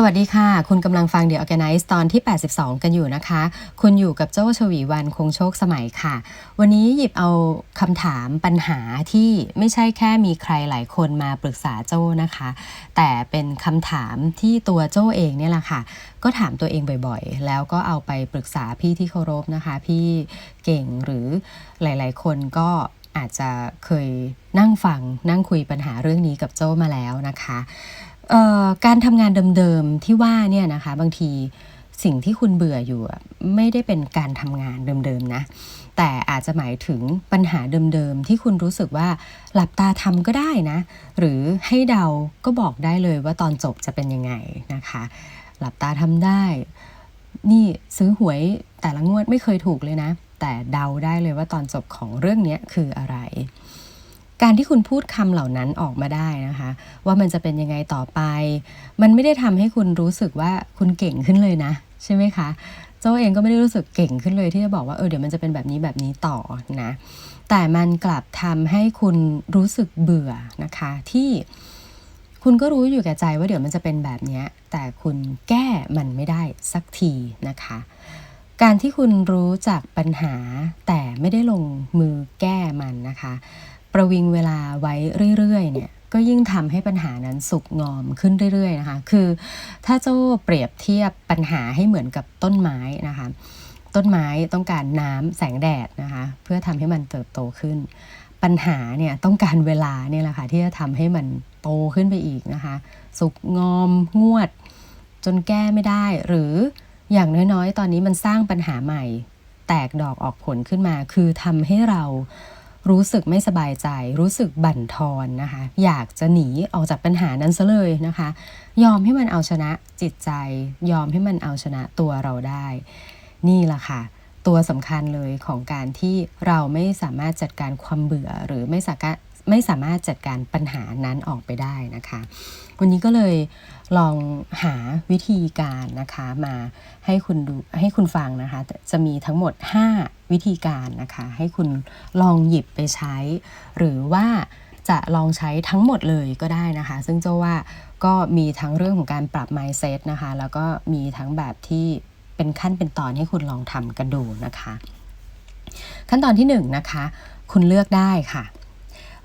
สวัสดีค่ะ คุณกำลังฟัง The Organize ตอนที่ 82 กันอยู่นะคะ คุณอยู่กับโจ้ชวีวันคงโชคสมัยค่ะ วันนี้หยิบเอาคำถามปัญหาที่ไม่ใช่แค่มีใครหลายคนมาปรึกษาโจ้นะคะ แต่เป็นคำถามที่ตัวโจ้เองเนี่ยแหละค่ะ ก็ถามตัวเองบ่อยๆ แล้วก็เอาไปปรึกษาพี่ที่เคารพนะคะ พี่เก่งหรือหลายๆ คนก็อาจจะเคยนั่งฟังนั่งคุยปัญหาเรื่องนี้กับโจ้มาแล้วนะคะ การทำงานเดิมๆที่ว่าเนี่ยนะคะบางทีสิ่งที่คุณเบื่ออยู่ไม่ได้เป็นการทำงานเดิมๆนะแต่อาจจะหมายถึงปัญหาเดิมๆ ที่คุณรู้สึกว่าหลับตาทำก็ได้นะ หรือให้เดาก็บอกได้เลยว่าตอนจบจะเป็นยังไงนะคะ หลับตาทำได้ นี่ซื้อหวยแต่ละงวดไม่เคยถูกเลยนะ แต่เดาได้เลยว่าตอนจบของเรื่องนี้คืออะไร การที่คุณพูดคำเหล่านั้นออกมาได้นะคะ ว่ามันจะเป็นยังไงต่อไป มันไม่ได้ทำให้คุณรู้สึกว่าคุณเก่งขึ้นเลยนะ ใช่ไหมคะโจ้เองก็ไม่ได้รู้สึกเก่งขึ้นเลยที่จะบอกว่าเออเดี๋ยวมันจะเป็นแบบนี้แบบนี้ต่อนะแต่มันกลับทำให้คุณรู้สึกเบื่อนะคะ ที่คุณก็รู้อยู่แก่ใจว่าเดี๋ยวมันจะเป็นแบบนี้แต่คุณแก้มันไม่ได้สักทีนะคะ การที่คุณรู้จักปัญหาแต่ไม่ได้ลงมือแก้มันนะคะ ประวิงเวลาไว้เรื่อยๆเนี่ยก็ยิ่งทำให้ปัญหานั้นสุกงอมขึ้นเรื่อยๆนะคะ คือ ถ้าโจ้เปรียบเทียบปัญหาให้เหมือนกับต้นไม้นะคะ ต้นไม้ต้องการน้ำแสงแดดนะคะ เพื่อทำให้มันเติบโตขึ้น ปัญหาเนี่ยต้องการเวลาเนี่ยแหละค่ะที่จะทำให้มันโตขึ้นไปอีกนะคะ สุกงอมงวด จนแก้ไม่ได้ หรืออย่างน้อยๆ ตอนนี้มันสร้างปัญหาใหม่ แตกดอกออกผลขึ้นมา คือทำให้เรา รู้สึกไม่สบายใจ รู้สึกบั่นทอนนะคะ อยากจะหนีออกจากปัญหานั้นซะเลยนะคะ ยอมให้มันเอาชนะจิตใจ ยอมให้มันเอาชนะตัวเราได้ นี่แหละค่ะ ตัวสำคัญเลยของการที่เราไม่สามารถจัดการความเบื่อหรือไม่สามารถ ไม่สามารถจัดการปัญหานั้นออกไปได้นะคะ วันนี้ก็เลยลองหาวิธีการนะคะมาให้คุณดูให้คุณฟังนะคะ จะมีทั้งหมด 5 วิธีการนะคะ ให้คุณลองหยิบไปใช้ หรือว่าจะลองใช้ทั้งหมดเลยก็ได้นะคะ ซึ่งเจ้าว่าก็มีทั้งเรื่องของการปรับ mindset นะคะ แล้วก็มีทั้งแบบที่เป็นขั้นเป็นตอนให้คุณลองทำกันดูนะคะ ขั้นตอนที่1นงนะคะ คุณเลือกได้ค่ะ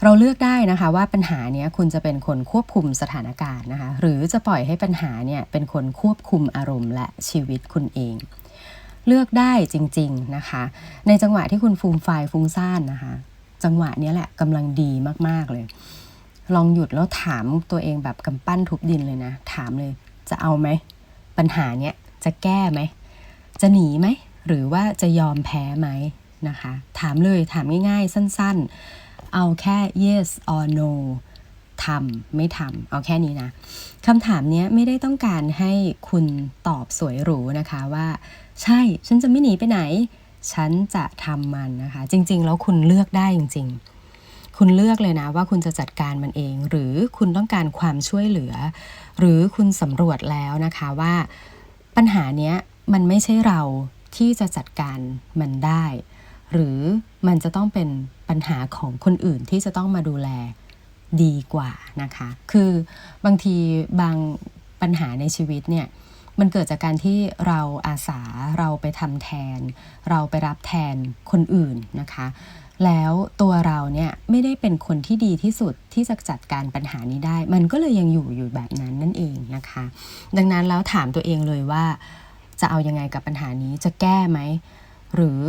เราเลือกได้นะคะว่าปัญหาเนี้ยคุณจะเป็นคนควบคุมสถานการณ์นะคะหรือจะปล่อยให้ปัญหาเนี่ยเป็นคนควบคุมอารมณ์และชีวิตคุณเอง เลือกได้จริงๆนะคะ ในจังหวะที่คุณฟูมไฟฟุ้งซ่านนะคะ จังหวะเนี้ยแหละกำลังดีมากๆเลย ลองหยุดแล้วถามตัวเองแบบกำปั้นทุบดินเลยนะ ถามเลยจะเอาไหม ปัญหาเนี้ยจะแก้ไหม จะหนีไหม หรือว่าจะยอมแพ้ไหมนะคะ ถามเลยถามง่ายๆ สั้น ๆ เอาแค่ yes or no ทำไม่ทำเอาแค่นี้นะคำถามนี้ไม่ได้ต้องการให้คุณตอบสวยหรูนะคะว่า ใช่ฉันจะไม่หนีไปไหน ฉันจะทำมันนะคะ จริง ๆ แล้วคุณเลือกได้จริง ๆ คุณเลือกเลยนะว่าคุณจะจัดการมันเอง หรือคุณต้องการความช่วยเหลือ หรือคุณสำรวจแล้วนะคะว่าปัญหานี้มันไม่ใช่เราที่จะจัดการมันได้ หรือมันจะต้องเป็น ปัญหาของคนอื่นที่จะต้องมาดูแลดีกว่านะคะ คือบางทีบางปัญหาในชีวิตเนี่ยมันเกิดจากการที่เราอาสาเราไปทำแทน เราไปรับแทนคนอื่นนะคะ แล้วตัวเราเนี่ยไม่ได้เป็นคนที่ดีที่สุดที่จะจัดการปัญหานี้ได้ มันก็เลยยังอยู่อยู่แบบนั้นนั่นเองนะคะ ดังนั้นแล้วถามตัวเองเลยว่า จะเอายังไงกับปัญหานี้จะแก้ไหม หรือ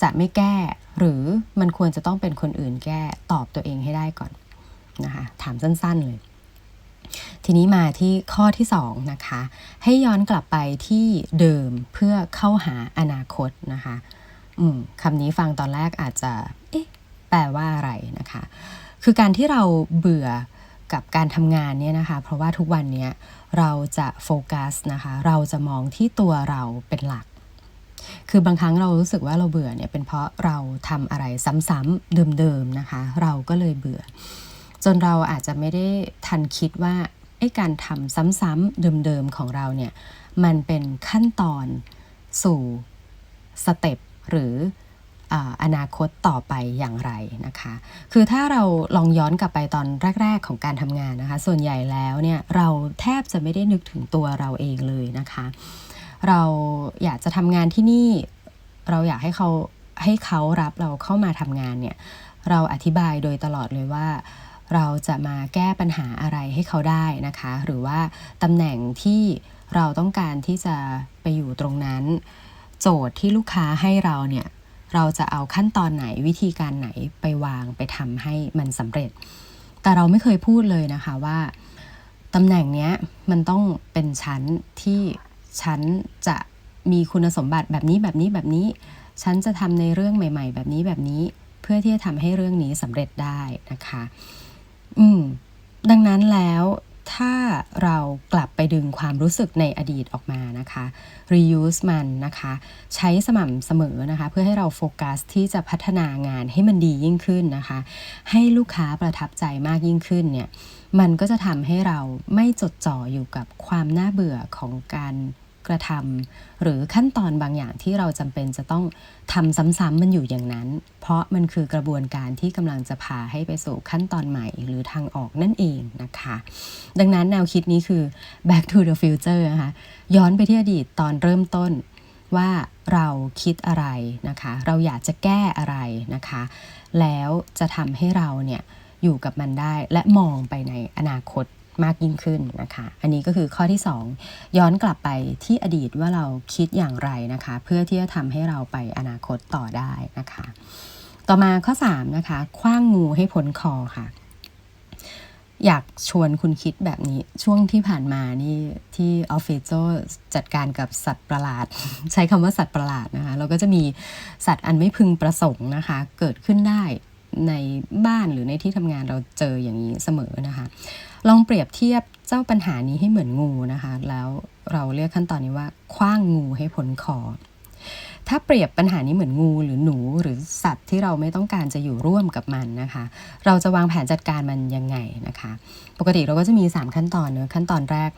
จะไม่แก้ หรือมันควรจะต้องเป็นคนอื่นแก้ตอบตัวเองให้ได้ก่อนนะคะถามสั้นๆเลย ทีนี้มาที่ข้อที่2นะคะให้ย้อนกลับไปที่เดิมเพื่อเข้าหาอนาคตนะคะอืมคำนี้ฟังตอนแรกอาจจะเอ๊ะแปลว่าอะไรนะคะ คือการที่เราเบื่อกับการทำงานเนี่ยนะคะ เพราะว่าทุกวันนี้เราจะโฟกัสนะคะ เราจะมองที่ตัวเราเป็นหลัก คือบางครั้งเรารู้สึกว่าเราเบื่อเนี่ยเป็นเพราะเราทำอะไรซ้ำๆเดิมๆนะคะ เราก็เลยเบื่อ จนเราอาจจะไม่ได้ทันคิดว่าไอ้การทำซ้ำๆเดิมๆของเราเนี่ยมันเป็นขั้นตอนสู่สเต็ปหรืออาอนาคตต่อไปอย่างไรนะคะ คือถ้าเราลองย้อนกลับไปตอนแรก ๆ ของการทำงานนะคะ ส่วนใหญ่แล้วเนี่ยเราแทบจะไม่ได้นึกถึงตัวเราเองเลยนะคะ เราอยากจะทำงานที่นี่ เราอยากให้เขาให้เขารับเราเข้ามาทำงานเนี่ย เราอธิบายโดยตลอดเลยว่าเราจะมาแก้ปัญหาอะไรให้เขาได้นะคะ หรือว่าตำแหน่งที่เราต้องการที่จะไปอยู่ตรงนั้น โจทย์ที่ลูกค้าให้เราเนี่ย เราจะเอาขั้นตอนไหนวิธีการไหนไปวางไปทำให้มันสำเร็จ แต่เราไม่เคยพูดเลยนะคะว่าตำแหน่งเนี้ยมันต้องเป็นชั้นที่ ฉันจะมีคุณสมบัติแบบนี้แบบนี้แบบนี้ ฉันจะทำในเรื่องใหม่ ๆ แบบนี้แบบนี้ เพื่อที่จะทำให้เรื่องนี้สำเร็จได้นะคะ อืมดังนั้นแล้ว ถ้าเรากลับไปดึงความรู้สึกในอดีตออกมานะคะ reuse มันนะคะ ใช้สม่ำเสมอนะคะ เพื่อให้เราโฟกัสที่จะพัฒนางานให้มันดียิ่งขึ้นนะคะ ให้ลูกค้าประทับใจมากยิ่งขึ้นเนี่ย มันก็จะทำให้เราไม่จดจ่ออยู่กับความน่าเบื่อของการ กระทำหรือขั้นตอนบางอย่างที่เราจำเป็นจะต้องทำซ้ำๆมันอยู่อย่างนั้น เพราะมันคือกระบวนการที่กำลังจะพาให้ไปสู่ขั้นตอนใหม่หรือทางออกนั่นเองนะคะ ดังนั้นแนวคิดนี้คือ back to the future นะคะย้อนไปที่อดีตตอนเริ่มต้นว่าเราคิดอะไรนะคะ เราอยากจะแก้อะไรนะคะ แล้วจะทำให้เราเนี่ยอยู่กับมันได้และมองไปในอนาคต มากยิ่งขึ้นนะคะ อันนี้ก็คือข้อที่ 2 ย้อนกลับไปที่อดีตว่าเราคิดอย่างไรนะคะ เพื่อที่จะทำให้เราไปอนาคตต่อได้นะคะ ต่อมาข้อ3นะคะคว้างงูให้พ้นคอค่ะ อยากชวนคุณคิดแบบนี้ช่วงที่ผ่านมานี่ที่ออฟฟิศโจจัดการกับสัตว์ประหลาด ใช้คำว่าสัตว์ประหลาดนะคะ เราก็จะมีสัตว์อันไม่พึงประสงค์นะคะ เกิดขึ้นได้ ในบ้านหรือในที่ทำงานเราเจออย่างนี้เสมอนะคะ ลองเปรียบเทียบเจ้าปัญหานี้ให้เหมือนงูนะคะ แล้วเราเรียกขั้นตอนนี้ว่าคว้างงูให้พ้นคอถ้าเปรียบปัญหานี้เหมือนงูหรือหนูหรือสัตว์ที่เราไม่ต้องการจะอยู่ร่วมกับมันนะคะ เราจะวางแผนจัดการมันยังไงนะคะ ปกติเราก็จะมี 3 ขั้นตอนเนอะขั้นตอนแรก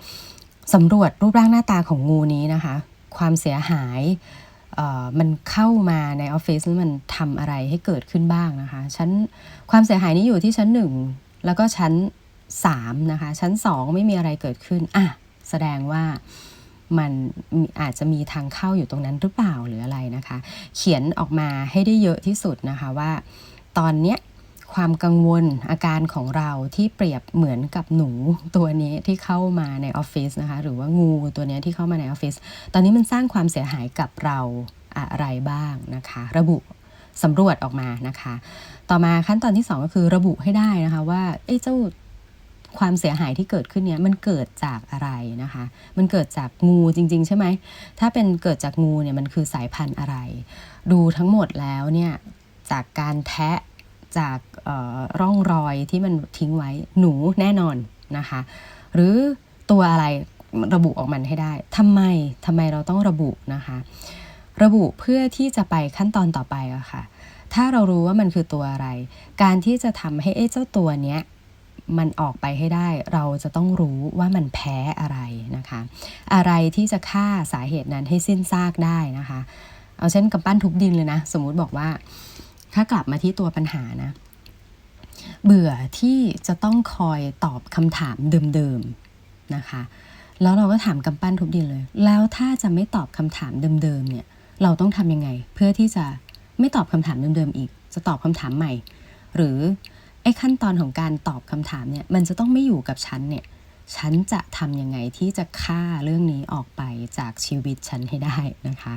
สำรวจรูปร่างหน้าตาของงูนี้นะคะ ความเสียหาย มันเข้ามาในออฟฟิศแล้วมันทำอะไรให้เกิดขึ้นบ้างนะคะ ชั้นความเสียหายนี้อยู่ที่ชั้น 1 แล้วก็ชั้น 3 นะคะ ชั้น 2 ไม่มีอะไรเกิดขึ้นอะแสดงว่ามันอาจจะมีทางเข้าอยู่ตรงนั้นหรือเปล่าหรืออะไรนะคะ เขียนออกมาให้ได้เยอะที่สุดนะคะว่า ตอนเนี้ย ความกังวลอาการของเราที่เปรียบเหมือนกับหนูตัวนี้ที่เข้ามาในออฟฟิศนะคะหรือว่างูตัวนี้ที่เข้ามาในออฟฟิศตอนนี้มันสร้างความเสียหายกับเราอะไรบ้างนะคะ ระบุสำรวจออกมานะคะ ต่อมาขั้นตอนที่ 2 ก็คือระบุให้ได้นะคะว่าเอ้เจ้าความเสียหายที่เกิดขึ้นเนี้ยมันเกิดจากอะไรนะคะ มันเกิดจากงูจริง ๆ ใช่ไหม ถ้าเป็นเกิดจากงูเนี่ยมันคือสายพันธุ์อะไร ดูทั้งหมดแล้วเนี่ยจากการแทะจาก ร่องรอยที่มันทิ้งไว้หนูแน่นอนนะคะ หรือตัวอะไรระบุออกมันให้ได้ทำไมทำไมเราต้องระบุนะคะ ระบุเพื่อที่จะไปขั้นตอนต่อไปอะค่ะ ถ้าเรารู้ว่ามันคือตัวอะไร การที่จะทำให้ไอ้เจ้าตัวเนี้ยมันออกไปให้ได้เราจะต้องรู้ว่ามันแพ้อะไรนะคะ อะไรที่จะฆ่าสาเหตุนั้นให้สิ้นซากได้นะคะ เอาเช่นกำปั้นทุบดินเลยนะ สมมุติบอกว่า ถ้ากลับมาที่ตัวปัญหานะ เบื่อที่จะต้องคอยตอบคำถามเดิมๆนะคะ แล้วเราก็ถามกำปั้นทุบดินเลย แล้วถ้าจะไม่ตอบคำถามเดิมๆเนี่ยเราต้องทำยังไง เพื่อที่จะไม่ตอบคำถามเดิมๆอีก จะตอบคำถามใหม่ หรือไอ้ขั้นตอนของการตอบคำถามเนี่ยมันจะต้องไม่อยู่กับฉันเนี่ยฉันจะทำยังไงที่จะฆ่าเรื่องนี้ออกไปจากชีวิตฉันให้ได้นะคะ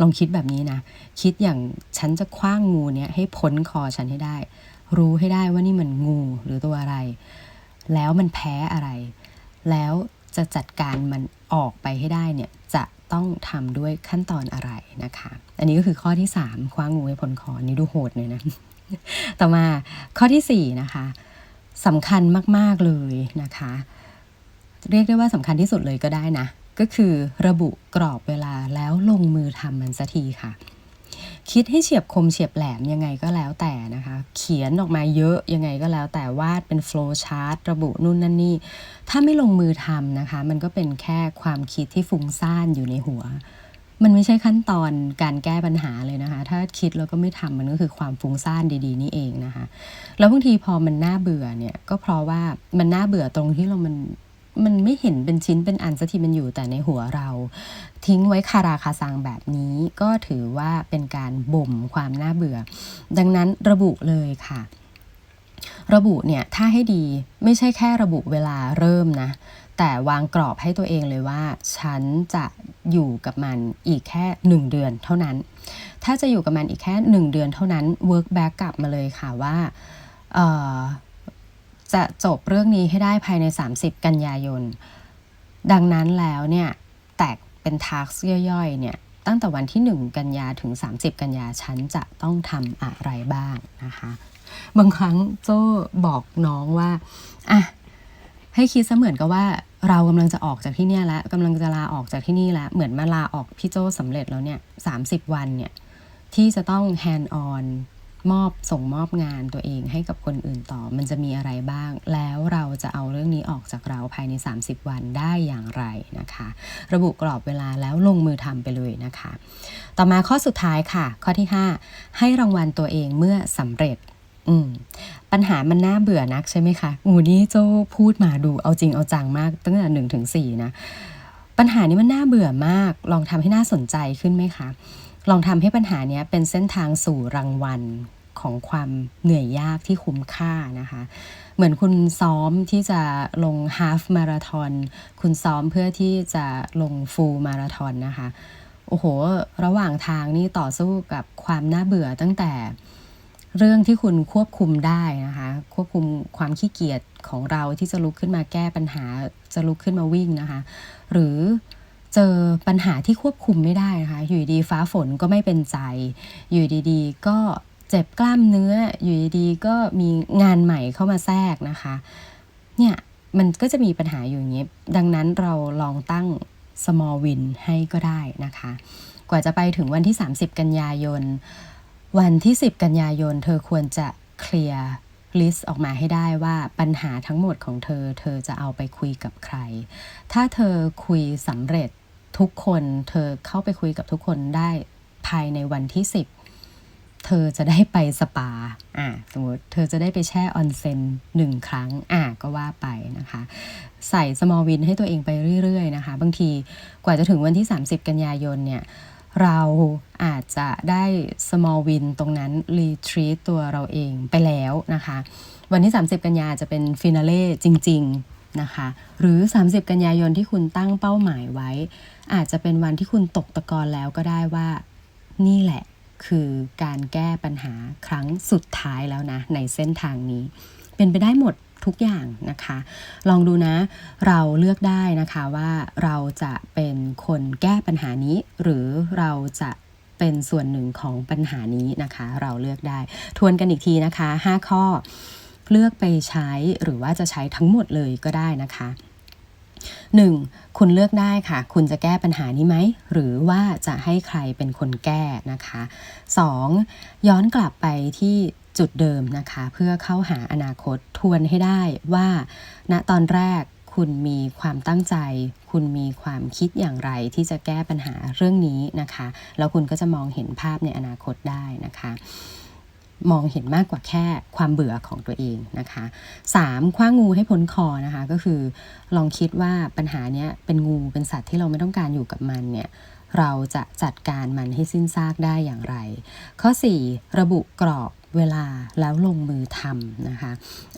ลองคิดแบบนี้นะ คิดอย่างฉันจะคว้างงูเนี่ยให้พ้นคอฉันให้ได้ รู้ให้ได้ว่านี่มันงูหรือตัวอะไร แล้วมันแพ้อะไร แล้วจะจัดการมันออกไปให้ได้เนี่ยจะต้องทำด้วยขั้นตอนอะไรนะคะ อันนี้ก็คือข้อที่ 3 คว้างงูให้พ้นคออนนี้ดูโหดเลยนะ ต่อมาข้อที่ 4 นะคะสำคัญมาก ๆ เลยนะคะ เรียกได้ว่าสำคัญที่สุดเลยก็ได้นะ ก็คือระบุกรอบเวลาแล้วลงมือทำมันสักทีค่ะ คิดให้เฉียบคมเฉียบแหลมยังไงก็แล้วแต่นะคะ เขียนออกมาเยอะยังไงก็แล้วแต่วาดเป็นโฟล์ชาร์ตระบุนู่นนั่นนี่ ถ้าไม่ลงมือทำนะคะ มันก็เป็นแค่ความคิดที่ฟุ้งซ่านอยู่ในหัว มันไม่ใช่ขั้นตอนการแก้ปัญหาเลยนะคะ ถ้าคิดแล้วก็ไม่ทำมันก็คือความฟุ้งซ่านดีๆนี่เองนะคะ แล้วบางทีพอมันน่าเบื่อเนี่ยก็เพราะว่ามันน่าเบื่อตรงที่เรามัน มันไม่เห็นเป็นชิ้นเป็นอันสักทีมันอยู่แต่ในหัวเรา ทิ้งไว้คาราคาซังแบบนี้ก็ถือว่าเป็นการบ่มความน่าเบื่อ ดังนั้นระบุเลยค่ะ ระบุเนี่ยถ้าให้ดีไม่ใช่แค่ระบุเวลาเริ่มนะ แต่วางกรอบให้ตัวเองเลยว่า ฉันจะอยู่กับมันอีกแค่หนึ่งเดือนเท่านั้น ถ้าจะอยู่กับมันอีกแค่หนึ่งเดือนเท่านั้น work back กลับมาเลยค่ะว่า จะจบเรื่องนี้ให้ได้ภายใน 30 กันยายน ดังนั้นแล้วเนี่ยแตกเป็นทาร์กย่อยๆเนี่ยตั้งแต่วันที่ 1 กันยาถึง 30 กันยาฉันจะต้องทำอะไรบ้างนะคะ บางครั้งโจ้บอกน้องว่าอะให้คิดเสมือนกับว่าเรากำลังจะออกจากที่นี่แล้วกำลังจะลาออกจากที่นี่แล้วเหมือนมาลาออกพี่โจ้สำเร็จแล้วเนี่ยสาวันเนี่ยที่จะต้อง hand on มอบส่งมอบงานตัวเองให้กับคนอื่นต่อ มันจะมีอะไรบ้าง แล้วเราจะเอาเรื่องนี้ออกจากเราภายใน 30 วันได้อย่างไรนะคะ ระบุกรอบเวลาแล้วลงมือทำไปเลยนะคะ ต่อมาข้อสุดท้ายค่ะ ข้อที่ 5 ให้รางวัลตัวเองเมื่อสำเร็จอืมปัญหามันน่าเบื่อนักใช่ไหมคะอูนี่โจพูดมาดูเอาจริงเอาจังมาก ตั้งแต่หนึ่งถึงสี่นะ ปัญหานี้มันน่าเบื่อมาก ลองทำให้น่าสนใจขึ้นไหมคะ ลองทำให้ปัญหานี้เป็นเส้นทางสู่รางวัลของความเหนื่อยยากที่คุ้มค่านะคะ เหมือนคุณซ้อมที่จะลงฮาฟมาราทอนคุณซ้อมเพื่อที่จะลงฟูลมาราทอนนะคะ โอ้โห ระหว่างทางนี่ต่อสู้กับความน่าเบื่อตั้งแต่เรื่องที่คุณควบคุมได้นะคะ ควบคุมความขี้เกียจของเราที่จะลุกขึ้นมาแก้ปัญหาจะลุกขึ้นมาวิ่งนะคะ หรือ เจอปัญหาที่ควบคุมไม่ได้นะคะอยู่ดีฟ้าฝนก็ไม่เป็นใจ อยู่ดีๆ ก็เจ็บกล้ามเนื้อ อยู่ดีๆ ก็มีงานใหม่เข้ามาแทรกนะคะ เนี่ยมันก็จะมีปัญหาอยู่อย่างนี้ ดังนั้นเราลองตั้ง small win ให้ก็ได้นะคะ กว่าจะไปถึงวันที่ 30 กันยายน วันที่ 10 กันยายน เธอควรจะเคลียร์ลิสต์ออกมาให้ได้ว่าปัญหาทั้งหมดของเธอ เธอจะเอาไปคุยกับใคร ถ้าเธอคุยสำเร็จ ทุกคนเธอเข้าไปคุยกับทุกคนได้ภายในวันที่10เธอจะได้ไปสปาอ่าสมมติเธอจะได้ไปแช่ออนเซ็นหนึ่งครั้งอ่าก็ว่าไปนะคะ ใส่ small win ให้ตัวเองไปเรื่อยๆนะคะ บางทีกว่าจะถึงวันที่ 30 กันยายนเนี่ยเราอาจจะได้ small win ตรงนั้น retreat ตัวเราเองไปแล้วนะคะ วันที่ 30 กันยาจะเป็นฟินาเล่จริง ๆ นะคะ หรือ 30 กันยายนที่คุณตั้งเป้าหมายไว้ อาจจะเป็นวันที่คุณตกตะกอนแล้วก็ได้ว่า นี่แหละคือการแก้ปัญหาครั้งสุดท้ายแล้วนะ ในเส้นทางนี้ เป็นไปได้หมดทุกอย่างนะคะ ลองดูนะ เราเลือกได้นะคะว่าเราจะเป็นคนแก้ปัญหานี้ หรือเราจะเป็นส่วนหนึ่งของปัญหานี้นะคะ เราเลือกได้ ทวนกันอีกทีนะคะ 5 ข้อ เลือกไปใช้หรือว่าจะใช้ทั้งหมดเลยก็ได้นะคะ 1. คุณเลือกได้ค่ะ คุณจะแก้ปัญหานี้ไหม หรือว่าจะให้ใครเป็นคนแก้นะคะ 2. ย้อนกลับไปที่จุดเดิมนะคะ เพื่อเข้าหาอนาคตทวนให้ได้ว่าณตอนแรกคุณมีความตั้งใจ คุณมีความคิดอย่างไรที่จะแก้ปัญหาเรื่องนี้นะคะ แล้วคุณก็จะมองเห็นภาพในอนาคตได้นะคะ มองเห็นมากกว่าแค่ความเบื่อของตัวเองนะคะ 3. คว้างูให้พ้นคอนะคะก็คือลองคิดว่าปัญหาเนี้ยเป็นงูเป็นสัตว์ที่เราไม่ต้องการอยู่กับมันเนี่ยเราจะจัดการมันให้สิ้นซากได้อย่างไร ข้อ 4 ระบุกรอบเวลาแล้วลงมือทำนะคะ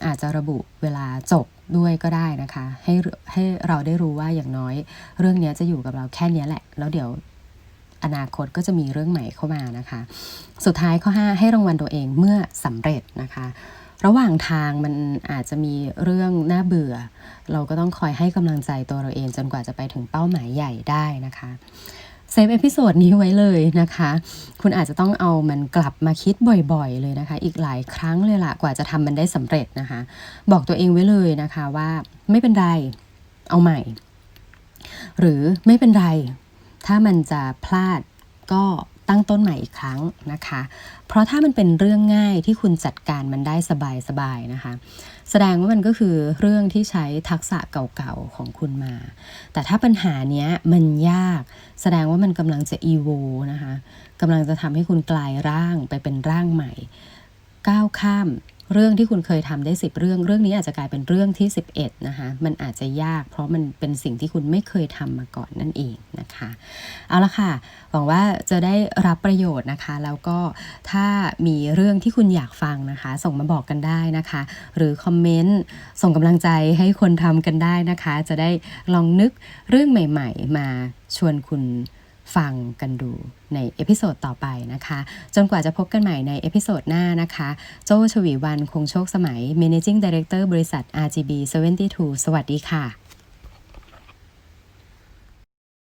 อาจจะระบุเวลาจบด้วยก็ได้นะคะ ให้ให้เราได้รู้ว่าอย่างน้อย เรื่องนี้จะอยู่กับเราแค่นี้แหละ แล้วเดี๋ยว อนาคตก็จะมีเรื่องใหม่เข้ามานะคะ สุดท้ายข้อ 5 ให้รางวัลตัวเองเมื่อสำเร็จนะคะ ระหว่างทางมันอาจจะมีเรื่องน่าเบื่อ เราก็ต้องคอยให้กำลังใจตัวเราเองจนกว่าจะไปถึงเป้าหมายใหญ่ได้นะคะเซฟเอพิโซดนี้ไว้เลยนะคะ คุณอาจจะต้องเอามันกลับมาคิดบ่อยๆเลยนะคะ อีกหลายครั้งเลยล่ะกว่าจะทำมันได้สำเร็จนะคะ บอกตัวเองไว้เลยนะคะว่าไม่เป็นไร เอาใหม่ หรือไม่เป็นไร ถ้ามันจะพลาดก็ตั้งต้นใหม่อีกครั้งนะคะ เพราะถ้ามันเป็นเรื่องง่ายที่คุณจัดการมันได้สบายๆนะคะ แสดงว่ามันก็คือเรื่องที่ใช้ทักษะเก่าๆของคุณมา แต่ถ้าปัญหาเนี้ยมันยาก แสดงว่ามันกำลังจะ evo นะคะกำลังจะทำให้คุณกลายร่างไปเป็นร่างใหม่ ก้าวข้าม เรื่องที่คุณเคยทำได้ 10 เรื่อง เรื่องนี้อาจจะกลายเป็นเรื่องที่ 11นะคะมันอาจจะยาก เพราะมันเป็นสิ่งที่คุณไม่เคยทำมาก่อนนั่นเองนะคะเอาละค่ะหวังว่าจะได้รับประโยชน์นะคะ แล้วก็ถ้ามีเรื่องที่คุณอยากฟังนะคะ ส่งมาบอกกันได้นะคะ หรือคอมเมนต์ส่งกำลังใจให้คนทำกันได้นะคะ จะได้ลองนึกเรื่องใหม่ ๆ มาชวนคุณ ฟังกันดูในเอพิโซดต่อไปนะคะ จนกว่าจะพบกันใหม่ในเอพิโซดหน้านะคะ โจชวีวันคงโชคสมัย Managing Director บริษัท RGB 72 สวัสดีค่ะ